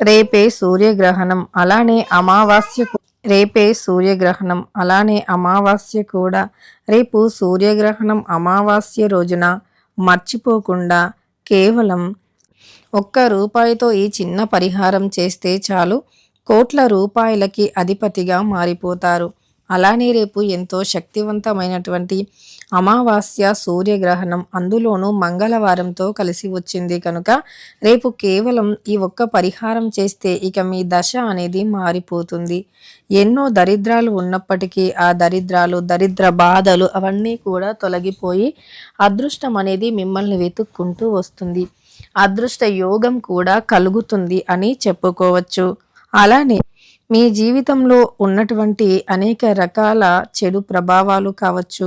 రేపే సూర్యగ్రహణం అలానే అమావాస్య రేపే సూర్యగ్రహణం అలానే అమావాస్య కూడా. రేపు సూర్యగ్రహణం అమావాస్య రోజున మర్చిపోకుండా కేవలం ఒక్క రూపాయితో ఈ చిన్న పరిహారం చేస్తే చాలు. కోట్ల రూపాయలకి అధిపతిగా మారిపోతారు. అలానే రేపు ఎంతో శక్తివంతమైనటువంటి అమావాస్య సూర్యగ్రహణం అందులోనూ మంగళవారంతో కలిసి వచ్చింది కనుక రేపు కేవలం ఈ ఒక్క పరిహారం చేస్తే ఇక మీ దశ అనేది మారిపోతుంది. ఎన్నో దరిద్రాలు ఉన్నప్పటికీ ఆ దరిద్రాలు దరిద్ర బాధలు అవన్నీ కూడా తొలగిపోయి అదృష్టం అనేది మిమ్మల్ని వెతుక్కుంటూ వస్తుంది. అదృష్ట యోగం కూడా కలుగుతుంది అని చెప్పుకోవచ్చు. అలానే మీ జీవితంలో ఉన్నటువంటి అనేక రకాల చెడు ప్రభావాలు కావచ్చు.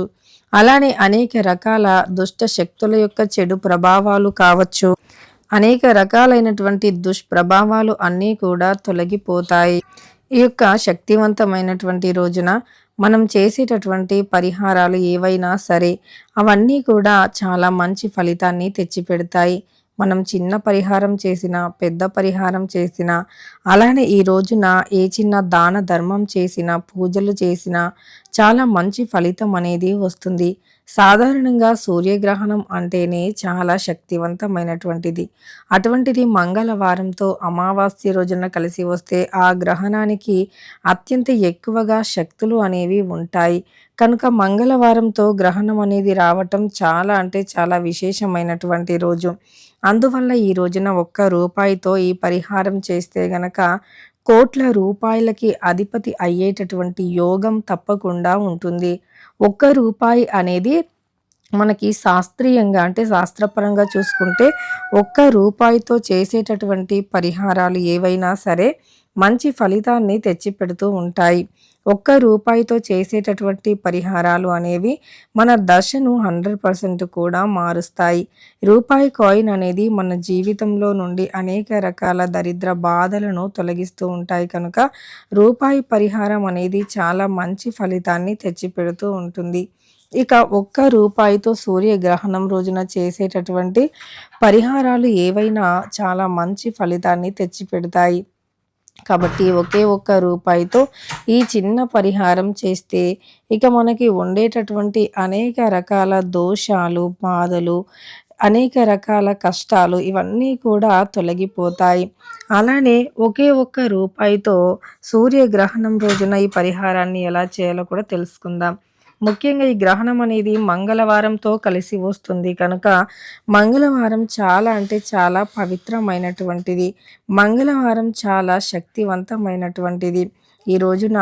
అలానే అనేక రకాల దుష్ట శక్తుల యొక్క చెడు ప్రభావాలు కావచ్చు. అనేక రకాలైనటువంటి దుష్ప్రభావాలు అన్నీ కూడా తొలగిపోతాయి. ఈ యొక్క శక్తివంతమైనటువంటి రోజున మనం చేసేటటువంటి పరిహారాలు ఏవైనా సరే అవన్నీ కూడా చాలా మంచి ఫలితాన్ని తెచ్చిపెడతాయి. మనం చిన్న పరిహారం చేసినా పెద్ద పరిహారం చేసినా అలానే ఈ రోజున ఏ చిన్న దాన ధర్మం చేసినా పూజలు చేసినా చాలా మంచి ఫలితం అనేది వస్తుంది. సాధారణంగా సూర్యగ్రహణం అంటేనే చాలా శక్తివంతమైనటువంటిది. అటువంటిది మంగళవారంతో అమావాస్య రోజున కలిసి వస్తే ఆ గ్రహణానికి అత్యంత ఎక్కువగా శక్తులు అనేవి ఉంటాయి. కనుక మంగళవారంతో గ్రహణం అనేది రావటం చాలా అంటే చాలా విశేషమైనటువంటి రోజు. అందువల్ల ఈ రోజున ఒక్క రూపాయితో ఈ పరిహారం చేస్తే గనక కోట్ల రూపాయలకి అధిపతి అయ్యేటటువంటి యోగం తప్పకుండా ఉంటుంది. ఒక్క రూపాయి అనేది మనకి శాస్త్రీయంగా అంటే శాస్త్రపరంగా చూసుకుంటే ఒక్క రూపాయితో చేసేటటువంటి పరిహారాలు ఏవైనా సరే మంచి ఫలితాన్ని తెచ్చిపెడుతూ ఉంటాయి. ఒక్క రూపాయితో చేసేటటువంటి పరిహారాలు అనేవి మన దశను హండ్రెడ్ పర్సెంట్ కూడా మారుస్తాయి. రూపాయి కాయిన్ అనేది మన జీవితంలో నుండి అనేక రకాల దరిద్ర బాధలను తొలగిస్తూ ఉంటాయి కనుక రూపాయి పరిహారం అనేది చాలా మంచి ఫలితాన్ని తెచ్చిపెడుతూ ఉంటుంది. ఇక ఒక్క రూపాయితో సూర్యగ్రహణం రోజున చేసేటటువంటి పరిహారాలు ఏవైనా చాలా మంచి ఫలితాన్ని తెచ్చిపెడతాయి. కాబట్టి ఒకే ఒక్క రూపాయితో ఈ చిన్న పరిహారం చేస్తే ఇక మనకి ఉండేటటువంటి అనేక రకాల దోషాలు బాధలు అనేక రకాల కష్టాలు ఇవన్నీ కూడా తొలగిపోతాయి. అలానే ఒకే ఒక్క రూపాయితో సూర్యగ్రహణం రోజున ఈ పరిహారాన్ని ఎలా చేయాలో కూడా తెలుసుకుందాం. ముఖ్యంగా ఈ గ్రహణం అనేది మంగళవారంతో కలిసి వస్తుంది. కనుక మంగళవారం చాలా అంటే చాలా పవిత్రమైనటువంటిది. మంగళవారం చాలా శక్తివంతమైనటువంటిది. ఈ రోజున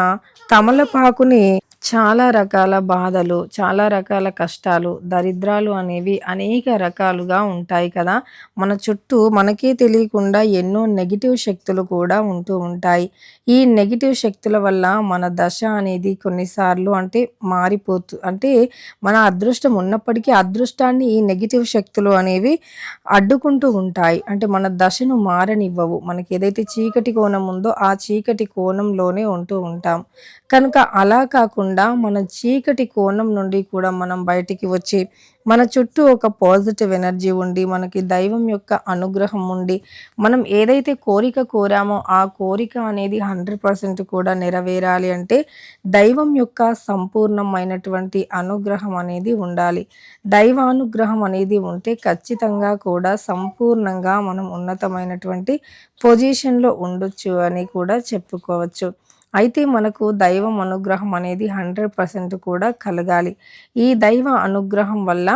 తమలపాకుని చాలా రకాల బాధలు చాలా రకాల కష్టాలు దరిద్రాలు అనేవి అనేక రకాలుగా ఉంటాయి కదా. మన చుట్టూ మనకే తెలియకుండా ఎన్నో నెగిటివ్ శక్తులు కూడా ఉంటూ ఉంటాయి. ఈ నెగిటివ్ శక్తుల వల్ల మన దశ అనేది కొన్నిసార్లు అంటే మారిపోతు అంటే మన అదృష్టం ఉన్నప్పటికీ అదృష్టాన్ని ఈ నెగిటివ్ శక్తులు అనేవి అడ్డుకుంటూ ఉంటాయి. అంటే మన దశను మారనివ్వవు. మనకి ఏదైతే చీకటి కోణం ఉందో ఆ చీకటి కోణంలోనే ఉంటూ ఉంటాం. కనుక అలా కాకుండా మన చీకటి కోణం నుండి కూడా మనం బయటికి వచ్చి మన చుట్టూ ఒక పాజిటివ్ ఎనర్జీ ఉండి మనకి దైవం యొక్క అనుగ్రహం ఉండి మనం ఏదైతే కోరిక కోరామో ఆ కోరిక అనేది హండ్రెడ్ పర్సెంట్ కూడా నెరవేరాలి అంటే దైవం యొక్క సంపూర్ణమైనటువంటి అనుగ్రహం అనేది ఉండాలి. దైవానుగ్రహం అనేది ఉంటే ఖచ్చితంగా కూడా సంపూర్ణంగా మనం ఉన్నతమైనటువంటి పొజిషన్లో ఉండొచ్చు అని కూడా చెప్పుకోవచ్చు. అయితే మనకు దైవం అనుగ్రహం అనేది హండ్రెడ్ పర్సెంట్ కూడా కలగాలి. ఈ దైవ అనుగ్రహం వల్ల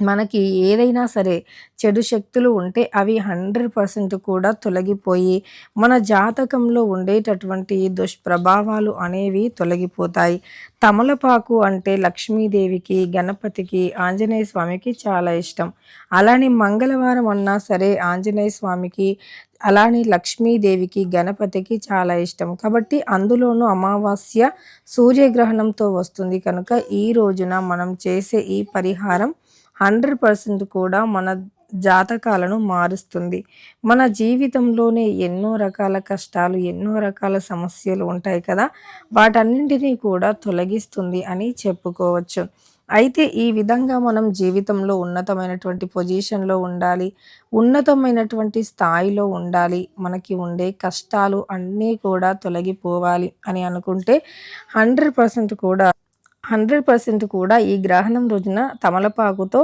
మనకి ఏదైనా సరే చెడు శక్తులు ఉంటే అవి హండ్రెడ్ పర్సెంట్ కూడా తొలగిపోయి మన జాతకంలో ఉండేటటువంటి దుష్ప్రభావాలు అనేవి తొలగిపోతాయి. తమలపాకు అంటే లక్ష్మీదేవికి గణపతికి ఆంజనేయ స్వామికి చాలా ఇష్టం. అలానే మంగళవారం అన్నా సరే ఆంజనేయ స్వామికి అలానే లక్ష్మీదేవికి గణపతికి చాలా ఇష్టం. కాబట్టి అందులోనూ అమావాస్య సూర్యగ్రహణంతో వస్తుంది. కనుక ఈ రోజున మనం చేసే ఈ పరిహారం హండ్రెడ్ పర్సెంట్ కూడా మన జాతకాలను మారుస్తుంది. మన జీవితంలోనే ఎన్నో రకాల కష్టాలు ఎన్నో రకాల సమస్యలు ఉంటాయి కదా? వాటన్నింటినీ కూడా తొలగిస్తుంది అని చెప్పుకోవచ్చు. అయితే ఈ విధంగా మనం జీవితంలో ఉన్నతమైనటువంటి పొజిషన్లో ఉండాలి ఉన్నతమైనటువంటి స్థాయిలో ఉండాలి మనకి ఉండే కష్టాలు అన్నీ కూడా తొలగిపోవాలి అని అనుకుంటే హండ్రెడ్ పర్సెంట్ కూడా హండ్రెడ్ పర్సెంట్ కూడా ఈ గ్రహణం రోజున తమలపాకుతో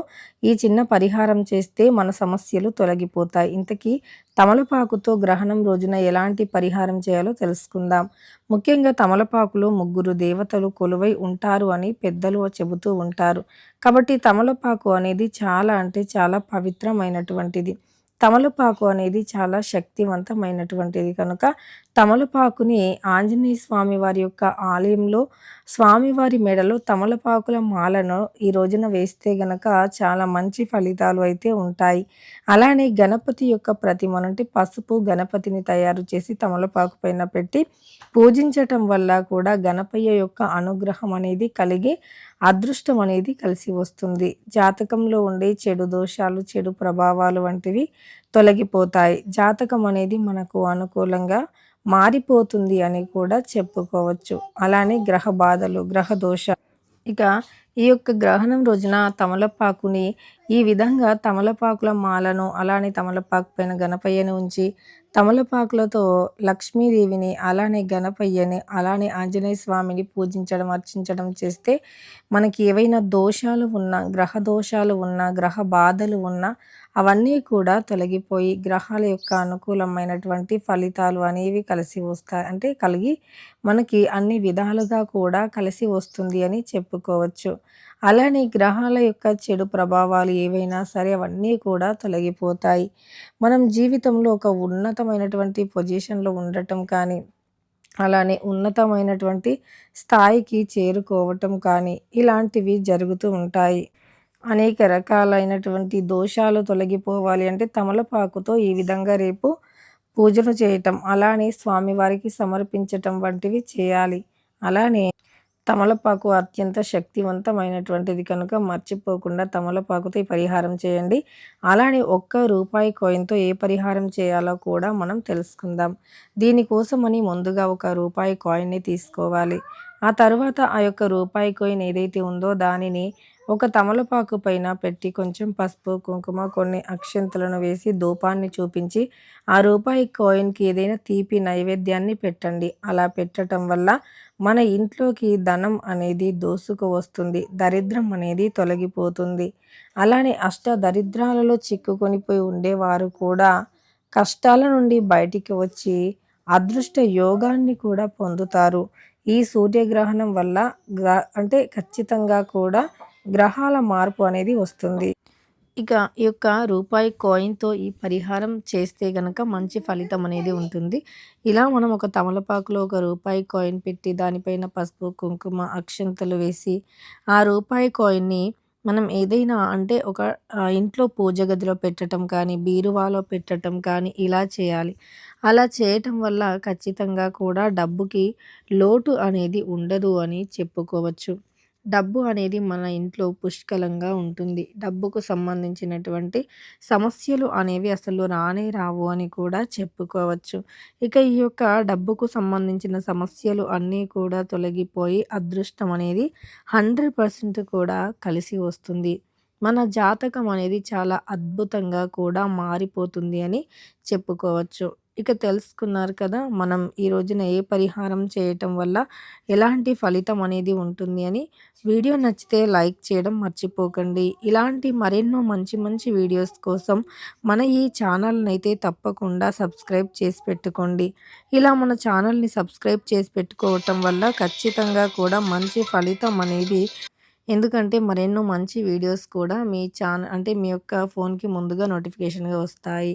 ఈ చిన్న పరిహారం చేస్తే మన సమస్యలు తొలగిపోతాయి. ఇంతకీ తమలపాకుతో గ్రహణం రోజున ఎలాంటి పరిహారం చేయాలో తెలుసుకుందాం. ముఖ్యంగా తమలపాకులో ముగ్గురు దేవతలు కొలువై ఉంటారు అని పెద్దలు చెబుతూ ఉంటారు. కాబట్టి తమలపాకు అనేది చాలా అంటే చాలా పవిత్రమైనటువంటిది. తమలపాకు అనేది చాలా శక్తివంతమైనటువంటిది. కనుక తమలపాకుని ఆంజనేయ స్వామి వారి యొక్క ఆలయంలో స్వామివారి మెడలో తమలపాకుల మాలను ఈ రోజున వేస్తే గనక చాలా మంచి ఫలితాలు అయితే ఉంటాయి. అలానే గణపతి యొక్క ప్రతిమ అంటే పసుపు గణపతిని తయారు చేసి తమలపాకు పైన పెట్టి పూజించటం వల్ల కూడా గణపయ్య యొక్క అనుగ్రహం అనేది కలిగి అదృష్టం అనేది కలిసి వస్తుంది. జాతకంలో ఉండే చెడు దోషాలు చెడు ప్రభావాలు వంటివి తొలగిపోతాయి. జాతకం అనేది మనకు అనుకూలంగా మారిపోతుంది అని కూడా చెప్పుకోవచ్చు. అలానే గ్రహ బాధలు గ్రహ దోష ఇక ఈ యొక్క గ్రహణం రోజున తమలపాకుని ఈ విధంగా తమలపాకుల మాలను అలానే తమలపాకు పైన గణపయ్యని ఉంచి తమలపాకులతో లక్ష్మీదేవిని అలానే గణపయ్యని అలానే ఆంజనేయ స్వామిని పూజించడం అర్చించడం చేస్తే మనకి ఏవైనా దోషాలు ఉన్నా గ్రహ దోషాలు ఉన్నా గ్రహ బాధలు ఉన్నా అవన్నీ కూడా తొలగిపోయి గ్రహాల యొక్క అనుకూలమైనటువంటి ఫలితాలు అనేవి కలిసి వస్తాయి. అంటే కలిగి మనకి అన్ని విధాలుగా కూడా కలిసి వస్తుంది అని చెప్పుకోవచ్చు. అలానే గ్రహాల యొక్క చెడు ప్రభావాలు ఏవైనా సరే అవన్నీ కూడా తొలగిపోతాయి. మనం జీవితంలో ఒక ఉన్నతమైనటువంటి పొజిషన్లో ఉండటం కానీ అలానే ఉన్నతమైనటువంటి స్థాయికి చేరుకోవటం కానీ ఇలాంటివి జరుగుతూ ఉంటాయి. అనేక రకాలైనటువంటి దోషాలు తొలగిపోవాలి అంటే తమలపాకుతో ఈ విధంగా రేపు పూజను చేయటం అలానే స్వామివారికి సమర్పించటం వంటివి చేయాలి. అలానే తమలపాకు అత్యంత శక్తివంతమైనటువంటిది కనుక మర్చిపోకుండా తమలపాకుతో ఈ పరిహారం చేయండి. అలానే ఒక్క రూపాయి కాయిన్తో ఏ పరిహారం చేయాలో కూడా మనం తెలుసుకుందాం. దీనికోసమని ముందుగా ఒక రూపాయి కాయిన్ని తీసుకోవాలి. ఆ తర్వాత ఆ యొక్క రూపాయి కాయిన్ ఏదైతే ఉందో దానిని ఒక తమలపాకు పైన పెట్టి కొంచెం పసుపు కుంకుమ కొన్ని అక్షంతలను వేసి ధూపాన్ని చూపించి ఆ రూపాయి కాయిన్కి ఏదైనా తీపి నైవేద్యాన్ని పెట్టండి. అలా పెట్టడం వల్ల మన ఇంట్లోకి ధనం అనేది దోసుకు వస్తుంది దరిద్రం అనేది తొలగిపోతుంది. అలానే అష్ట దరిద్రాలలో చిక్కుకొనిపోయి ఉండేవారు కూడా కష్టాల నుండి బయటికి వచ్చి అదృష్ట యోగాన్ని కూడా పొందుతారు. ఈ సూర్యగ్రహణం వల్ల అంటే ఖచ్చితంగా కూడా గ్రహాల మార్పు అనేది వస్తుంది. ఇక ఈ యొక్క రూపాయి కాయిన్తో ఈ పరిహారం చేస్తే గనక మంచి ఫలితం అనేది ఉంటుంది. ఇలా మనం ఒక తమలపాకులో ఒక రూపాయి కాయిన్ పెట్టి దానిపైన పసుపు కుంకుమ అక్షంతలు వేసి ఆ రూపాయి కాయిన్ని మనం ఏదైనా అంటే ఒక ఇంట్లో పూజ గదిలో పెట్టడం కానీ బీరువాలో పెట్టడం కానీ ఇలా చేయాలి. అలా చేయటం వల్ల ఖచ్చితంగా కూడా డబ్బుకి లోటు అనేది ఉండదు అని చెప్పుకోవచ్చు. డబ్బు అనేది మన ఇంట్లో పుష్కలంగా ఉంటుంది. డబ్బుకు సంబంధించినటువంటి సమస్యలు అనేవి అసలు రానే రావు అని కూడా చెప్పుకోవచ్చు. ఇక ఈ యొక్క డబ్బుకు సంబంధించిన సమస్యలు అన్నీ కూడా తొలగిపోయి అదృష్టం అనేది హండ్రెడ్ పర్సెంట్ కూడా కలిసి వస్తుంది. మన జాతకం అనేది చాలా అద్భుతంగా కూడా మారిపోతుంది అని చెప్పుకోవచ్చు. ఇక తెలుసుకున్నారు కదా మనం ఈ రోజున ఏ పరిహారం చేయటం వల్ల ఎలాంటి ఫలితం అనేది ఉంటుంది అని. వీడియో నచ్చితే లైక్ చేయడం మర్చిపోకండి. ఇలాంటి మరెన్నో మంచి మంచి వీడియోస్ కోసం మన ఈ ఛానల్ని అయితే తప్పకుండా సబ్స్క్రైబ్ చేసి పెట్టుకోండి. ఇలా మన ఛానల్ని సబ్స్క్రైబ్ చేసి పెట్టుకోవటం వల్ల ఖచ్చితంగా కూడా మంచి ఫలితం అనేది ఎందుకంటే మరెన్నో మంచి వీడియోస్ కూడా మీ ఛానల్ అంటే మీ యొక్క ఫోన్కి ముందుగా నోటిఫికేషన్గా వస్తాయి.